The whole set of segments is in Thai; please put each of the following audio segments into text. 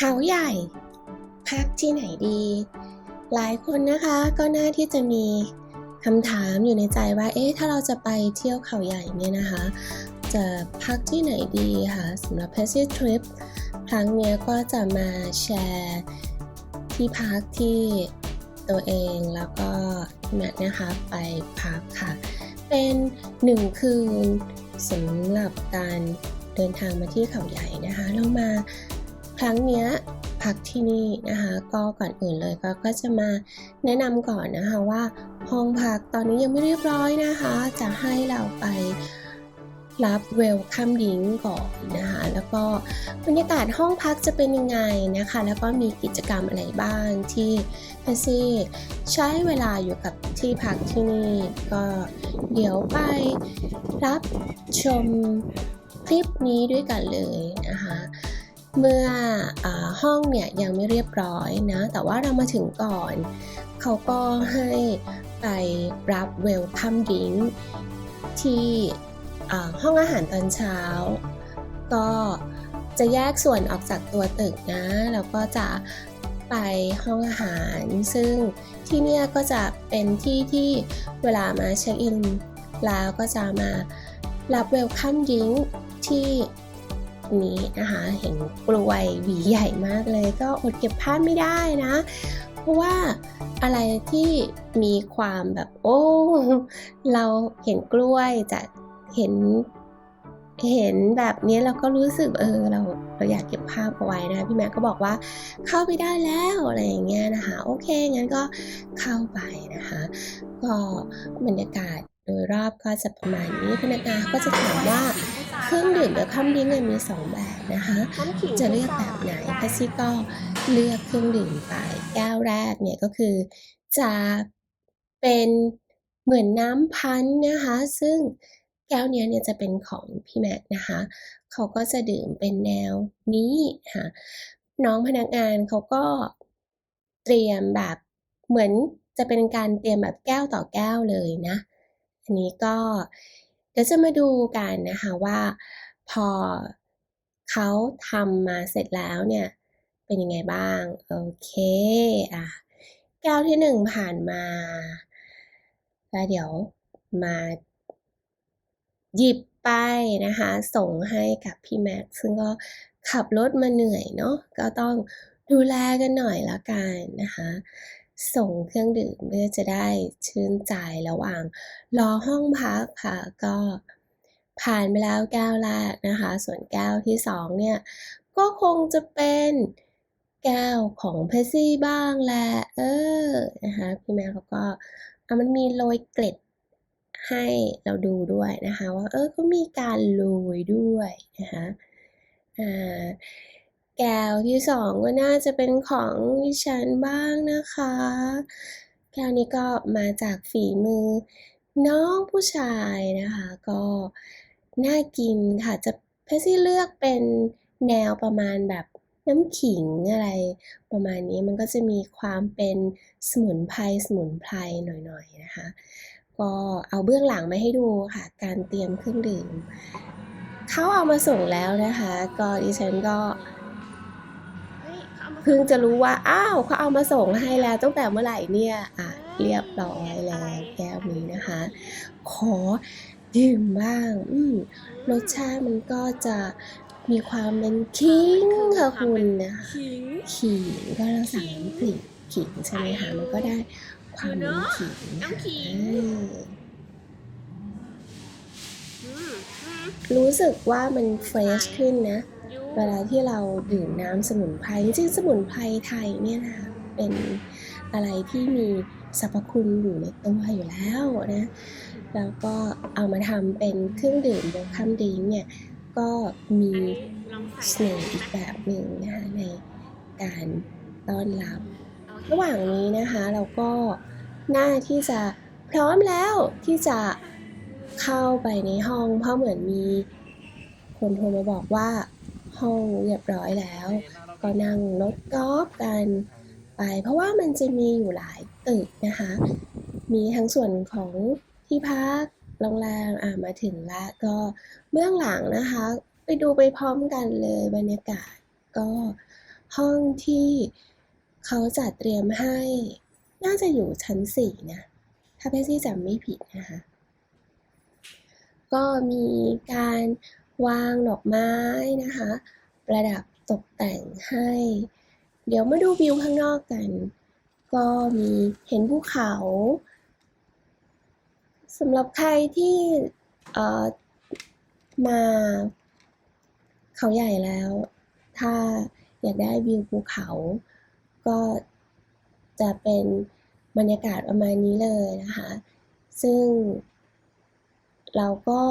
เขาใหญ่ พักที่ไหนดี หลายคนนะคะก็น่าที่จะมีคำถามอยู่ในใจว่า เอ๊ะ ถ้าเราจะไปเที่ยวเขาใหญ่เนี่ยนะคะ จะพักที่ไหนดีคะสำหรับ p a s s i Trip ครั้งเนี้ยก็จะมาแชร์ที่พักที่ตัวเองแล้วก็แมทนะคะไปพักค่ะ เป็นหนึ่งคืนสำหรับการเดินทางมาที่เขาใหญ่นะคะ เรามา ครั้งเนี้ยพักที่นี่นะคะ ก็ก่อนอื่นเลยก็ก็จะมาแนะนำก่อนนะคะว่าห้องพักตอนนี้ยังไม่เรียบร้อยนะคะ จะให้เราไปรับเวลคัมดิ้งก่อนนะคะ แล้วก็บรรยากาศห้องพักจะเป็นยังไงนะคะ แล้วก็มีกิจกรรมอะไรบ้างที่พซี่ใช้เวลาอยู่กับที่พักที่นี่ ก็เดี๋ยวไปรับชมคลิปนี้ด้วยกันเลยนะคะ เมื่ออห้องเนี่ยยังไม่เรียบร้อยนะ แต่ว่าเรามาถึงก่อน เขาก็ให้ไปรับเวลคัมดิ้งที่ห้องอาหารตอนเช้า ก็จะแยกส่วนออกจากตัวตึกนะ แล้วก็จะไปห้องอาหาร ซึ่งที่เนี่ยก็จะเป็นที่ที่เวลามาเช็คอิน แล้วก็จะมารับเวลคัมดิ้งที่ นี้นะคะ เห็นกลวยหวีใหญ่มากเลย ก็อดเก็บภาพไม่ได้นะ เพราะว่าอะไรที่มีความแบบโอ้ เราเห็นกล้วยจะเห็นเห็นแบบนี้เราก็รู้สึกเออเราเราอยากเก็บภาพเอาไว้นะพี่แม็กก็บอกว่าเข้าไปได้แล้วอะไรอย่างเงี้ยนะคะ โอเคงั้นก็เข้าไปนะคะ ก็บรรยากาศโดยรอบก็จะประมาณนี้พนักงานก็จะถามว่า เครื่องดื่มเบอร์คัมดิ้งเนี่ยมีสองแบบนะคะ จะเลือกแบบไหนแพชซี่ก็เลือกเครื่องดื่มไปแก้วแรกเนี่ยก็คือจะเป็นเหมือนน้ำพันธุ์นะคะ ซึ่งแก้วเนี้ยเนี่ยจะเป็นของพี่แม็กนะคะ เขาก็จะดื่มเป็นแนวนี้ค่ะ น้องพนักงานเขาก็เตรียมแบบเหมือนจะเป็นการเตรียมแบบแก้วต่อแก้วเลยนะ อันนี้ก็เดี๋ยวจะมาดูกันนะคะว่าพอเขาทำมาเสร็จแล้วเนี่ยเป็นยังไงบ้าง โอเคอะแก้วที่หนึ่งผ่านมา แล้วเดี๋ยวมาหยิบไปนะคะ ส่งให้กับพี่แม็กซ์ซึ่งก็ขับรถมาเหนื่อยเนาะก็ต้องดูแลกันหน่อยละกันนะคะ ส่งเครื่องดื่มเพื่อจะได้ชื่นใจระหว่างรอห้องพักค่ะก็ผ่านไปแล้วแก้วแรกนะคะ ส่วนแก้วที่สองเนี่ย ก็คงจะเป็นแก้วของเพซซี่บ้างแหละเออนะคะพี่แม่เขาก็อะมันมีโรยเกล็ดให้เราดูด้วยนะคะ ว่าเออเขามีการโรยด้วยนะคะอ่า แก้วที่สองก็น่าจะเป็นของดิฉันบ้างนะคะ แก้วนี้ก็มาจากฝีมือ น้องผู้ชายนะคะ ก็น่ากินค่ะ จะเพซี่เลือกเป็นแนวประมาณแบบน้ำขิงอะไรประมาณนี้มันก็จะมีความเป็นสมุนไพรสมุนไพรหน่อยๆนะคะ ก็เอาเบื้องหลังมาให้ดูค่ะ การเตรียมเครื่องดื่มเขาเอามาส่งแล้วนะคะ ก็ดิฉันก็ พิ่งจะรู้ว่า อ้าวเขาเอามาส่งให้แล้วตั้งแต่เมื่อไหร่เนี่ยอะเรียบร้อยแล้วแก้วนี้นะคะ ขอดื่มบ้างอืมรสชาติมันก็จะมีความเป็นขิงค่ะคุณนะคะขิงก็เราสั่งน้ำกลิ่นขิงใช่ไหมคะมันก็ได้ความเป็นขิงน้ำขิงอ่าอืมอืมรู้สึกว่ามันเฟรชขึ้นนะ เวลาที่เราดื่มน้ำสมุนไพรจริงๆสมุนไพรไทยเนี่ยนะคะเป็นอะไรที่มีสรรพคุณอยู่ในตัวอยู่แล้วนะแล้วก็เอามาทำเป็นเครื่องดื่มเวลคัมดิงเนี่ยก็มีสเสน่ห์อีกแบบหนึ่งนะคะในการต้อนรับ ระหว่างนี้นะคะเราก็หน่าที่จะพร้อมแล้วที่จะเข้าไปในห้องเพราะเหมือนมีคนโทรมาบอกว่า ห้องเรียบร้อยแล้ว ก็นั่งรถกอล์ฟกันไป เพราะว่ามันจะมีอยู่หลายตึกนะคะ มีทั้งส่วนของที่พักโรงแรมอ่ามาถึงแล้วก็เบื้องหลังนะคะ ไปดูไปพร้อมกันเลยบรรยากาศก็ห้องที่เขาจัดเตรียมให้ น่าจะอยู่ชั้นสี่นะถ้าเพซี่จำไม่ผิดนะคะ ก็มีการ วางดอกไม้นะคะ ประดับตกแต่งให้ เดี๋ยวมาดูวิวข้างนอกกัน ก็มีเห็นภูเขาสำหรับใครที่มาเขาใหญ่แล้ว ถ้าอยากได้วิวภูเขา ก็จะเป็นบรรยากาศประมาณนี้เลยนะคะ ซึ่งเราก็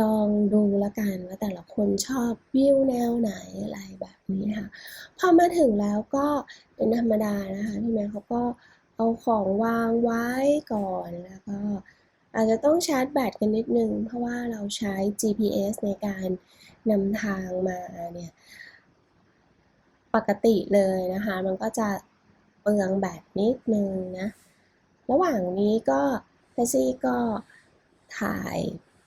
ลองดูแล้วกันว่าแต่ละคนชอบวิวแนวไหนอะไรแบบนี้นะคะพอมาถึงแล้วก็เป็นธรรมดานะคะพี่แม่เขาก็เอาของวางไว้ก่อนแล้วก็อาจจะต้องชาร์จแบตกันนิดนึง เพราะว่าเราใช้ GPS ในการนำทางมาเนี่ยปกติเลยนะคะ มันก็จะเปลืองแบตนิดนึงนะ ระหว่างนี้ก็เพชซี่ก็ถ่าย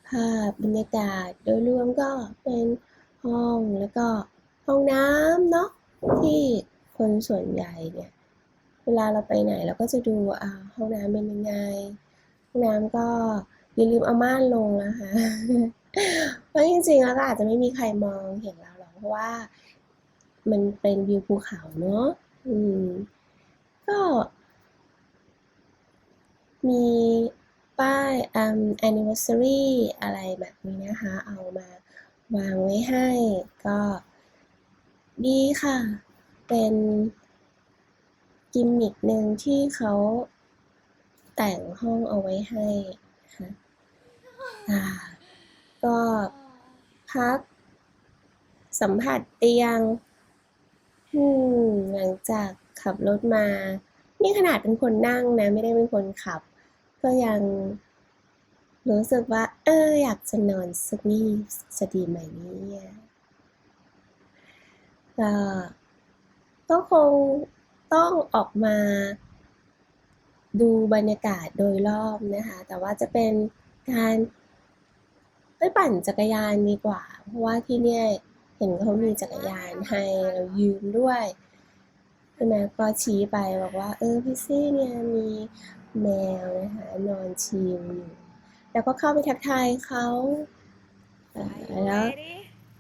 ภาพบรรยากาศโดยรวมก็เป็นห้องแล้วก็ห้องน้ำเนาะที่คนส่วนใหญ่เนี่ยเวลาเราไปไหนเราก็จะดูอ่าห้องน้ำเป็นยังไงห้องน้ำก็อย่าลืมเอาม่านลงนะคะเพราะจริงๆแล้วก็อาจจะไม่มีใครมองเห็นเราหรอกเพราะว่า มันเป็นวิวภูเขาเนาะอืมก็ มี ป้ายอืม anniversary อะไรแบบนี้นะคะ เอามาวางไว้ให้ก็ดีค่ะ เป็นกิมมิคหนึ่งที่เขาแต่งห้องเอาไว้ให้นะคะอ่าก็พักสัมผัสเตียงหลังจากขับรถมา นี่ขนาดเป็นคนนั่งนะ ไม่ได้เป็นคนขับ ก็ยังรู้สึกว่า เออ อยากจะนอนสักนี่จะดีไหมเนี่ยก็ก็คงต้องออกมาดูบรรยากาศโดยรอบนะคะ แต่ว่าจะเป็นการไปปั่นจักรยานดีกว่า เพราะว่าที่เนี่ยเห็นเขามีจักรยานให้เรายืมด้วยคุณแม่ก็ชี้ไปบอกว่า เออพี่ซี่เนี่ยมี แมวนะคะนอนชิมอยู่แล้วก็เข้าไปทักทายเขาอ่าแล้ว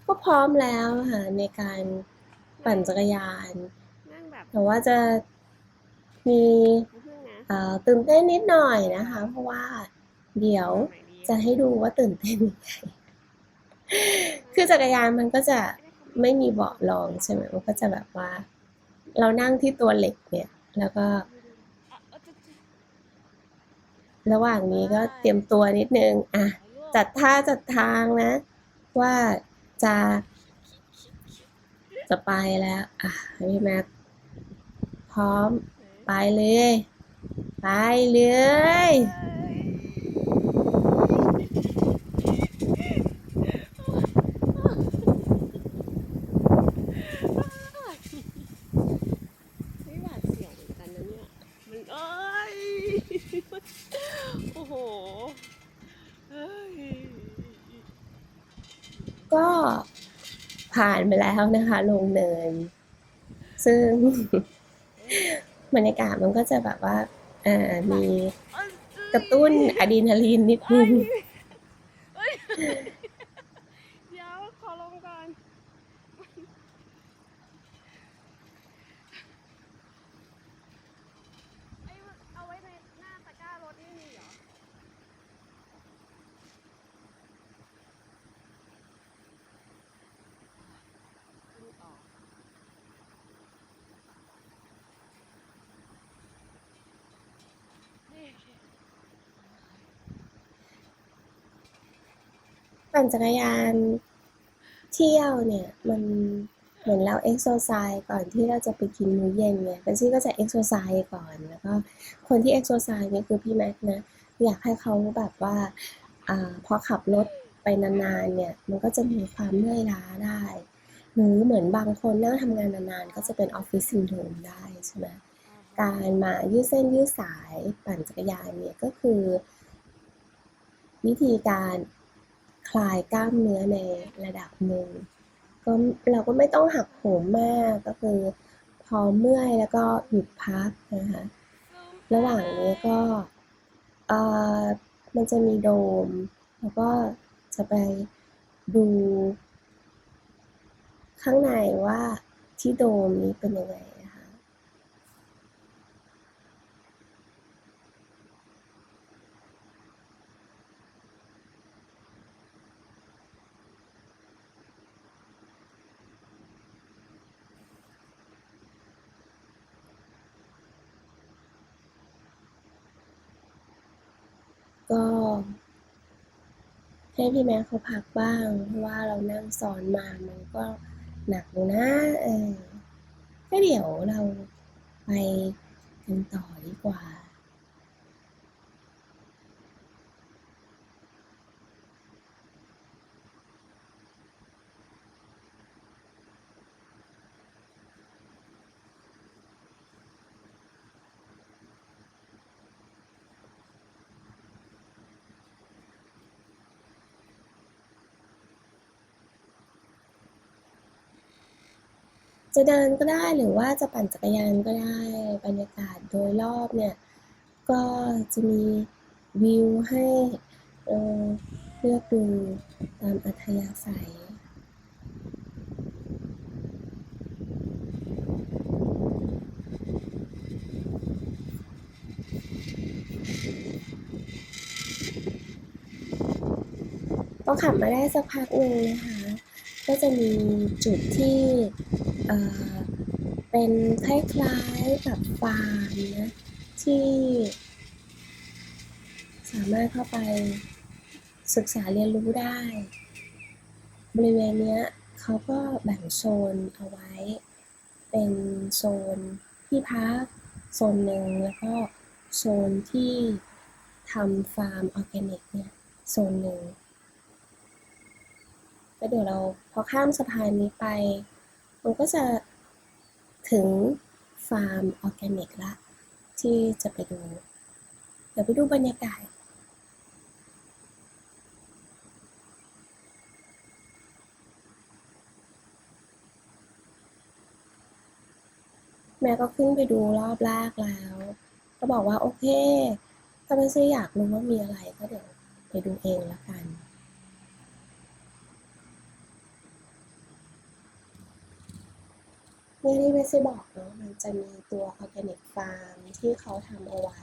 ก็พร้อมแล้วค่ะในการปั่นจักรยานนั่งแบบแต่ว่าจะมีน้ำผึ้งนะเอ่อตื่นเต้นนิดหน่อยนะคะ เพราะว่าเดี๋ยวสมัยนี้จะให้ดูว่าตื่นเต้นยังไงคือจักรยานมันก็จะไม่มีเบาะรองใช่ไหมมันก็จะแบบว่า เรานั่งที่ตัวเหล็กเนี่ย แล้วก็ อะเอาจะจะ ระหว่างนี้ก็เตรียมตัวนิดนึงอะจัดท่าจัดทางนะ ว่าจะจะไปแล้ว อะพี่แม็กพร้อม ไปเลย ไปเลย ไม่หวาดเสียวเหมือนกันนะเนี่ย มันเอ้ย โอ้โหเอ้ย ก็ผ่านไปแล้วนะคะ ลงเนิน ซึ่งบรรยากาศมันก็จะแบบว่ามีกระตุ้นอะดรีนาลีนนิดนึง เอ้ยเดี๋ยวขอลงก่อน ไอ้เอาไว้ในหน้าตะกร้ารถนี่มีเหรอ ดูออก นี่ ปั่นจักรยานเที่ยวเนี่ยมันเหมือนเราเอ็กซ์โซไซส์ก่อนที่เราจะไปกินมื้อเย็นเนี่ยเป็นซี่ก็จะเอ็กซ์โซไซส์ก่อนแล้วก็คนที่เอ็กซ์โซไซส์เนี่ยคือพี่แม็กนะอยากให้เขาแบบว่าอ่าพอขับรถไปนานๆเนี่ยมันก็จะมีความเมื่อยล้าได้หรือเหมือนบางคนนั่งทำงานนานๆก็จะเป็นออฟฟิศซินโดรมได้ใช่ไหมการมายืดเส้นยืดสายปั่นจักรยานเนี่ยก็คือ วิธีการ คลายกล้ามเนื้อในระดับหนึ่งก็เราก็ไม่ต้องหักโหมมากก็คือ พอเมื่อยแล้วก็หยุดพักนะคะระหว่างนี้ก็เออมันจะมีโดม แล้วก็จะไปดู ข้างในว่าที่โดมนี้เป็นยังไงนะคะ ก็ ให้พี่แม่เขาพักบ้าง เพราะว่าเรานั่งสอนมามันก็หนักนะเออก็เดี๋ยวเราไปกันต่อดีกว่า จะเดินก็ได้หรือว่าจะปั่นจักรยานก็ได้ บรรยากาศโดยรอบเนี่ย ก็จะมีวิวให้เเลือกดูตามอัธยาศัยพอขับมาได้สักพักหนึ่งนะคะ ก็จะมีจุดที่ เอ่อเป็นคล้ายๆกับฟาร์มนะที่สามารถเข้าไปศึกษาเรียนรู้ได้ บริเวณเนี้ยเขาก็แบ่งโซนเอาไว้ เป็นโซนที่พักโซนหนึ่งแล้วก็โซนที่ทำฟาร์มออร์แกนิกเนี่ยโซนหนึ่งแล้วเดี๋ยวเราพอข้ามสะพานนี้ไป มันก็จะถึงฟาร์มออร์แกนิกละ ที่จะไปดู เดี๋ยวไปดูบรรยากาศแม่ก็ขึ้นไปดูรอบแรกแล้ว ก็บอกว่าโอเค ถ้าไม่ใช่อยากรู้ว่ามีอะไรก็เดี๋ยวไปดูเองละกัน เนี่ยที่เมสบอกเนาะมันจะมีตัวออร์แกนิกฟาร์มที่เขาทำเอาไว้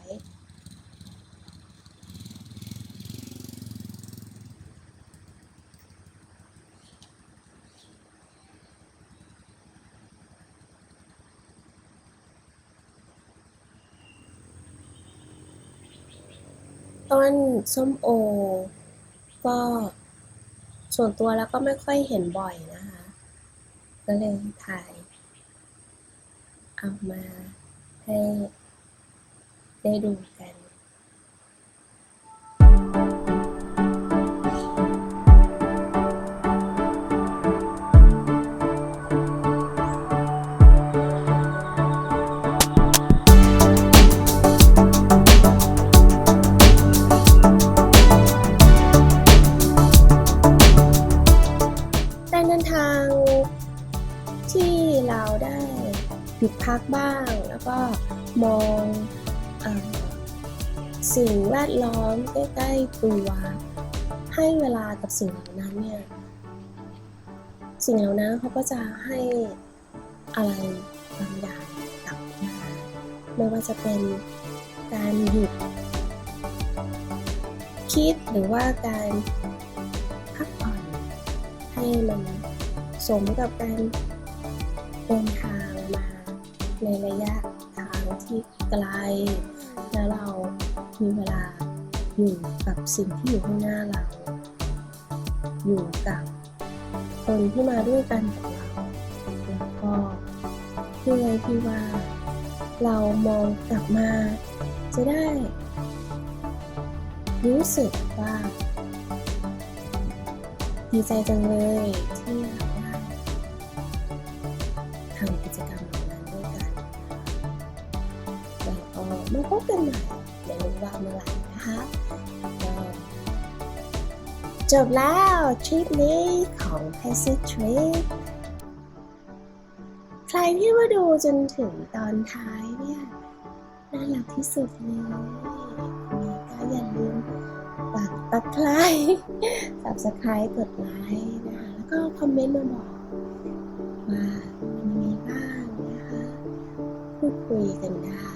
ต้นส้มโอ ก็ส่วนตัวแล้วก็ไม่ค่อยเห็นบ่อยนะคะ ก็เลยถ่าย เอามาให้ได้ดู ดล้อมใกล้ๆตัว ให้เวลากับสิ่งเหล่านั้นเนี่ย สิ่งเหล่านั้นเขาก็จะให้อะไรบางอย่างกลับมาไม่ว่าจะเป็นการหยุดคิดหรือว่าการพักผ่อนให้มันสมกับการเดินทางมาในระยะทางที่ไกลแล้วเรา มีเวลาอยู่กับสิ่งที่อยู่ข้างหน้าเรา อยู่กับคนที่มาด้วยกันกับเราแล้วก็เพื่อที่ว่า เรามองกลับมา จะได้ รู้สึกว่าดีใจจังเลยที่เราได้ทำกิจกรรมเหล่านั้นด้วยกัน แล้วก็มาพบกันใหม่ ไม่รู้ว่าเมื่อไหร่นะคะจบแล้วทริปนี้ของ p a c i Trip ใครที่มาดูจนถึงตอนท้ายเนี่ย น่ารักที่สุดเลยมีก็อย่าลืมปักตะไคร้ subscribe กดไลค์นะคะแล้วก็คอมเมนต์มาบอกว่าเป็นยังไงบ้างนะคะ พูดคุยกันได้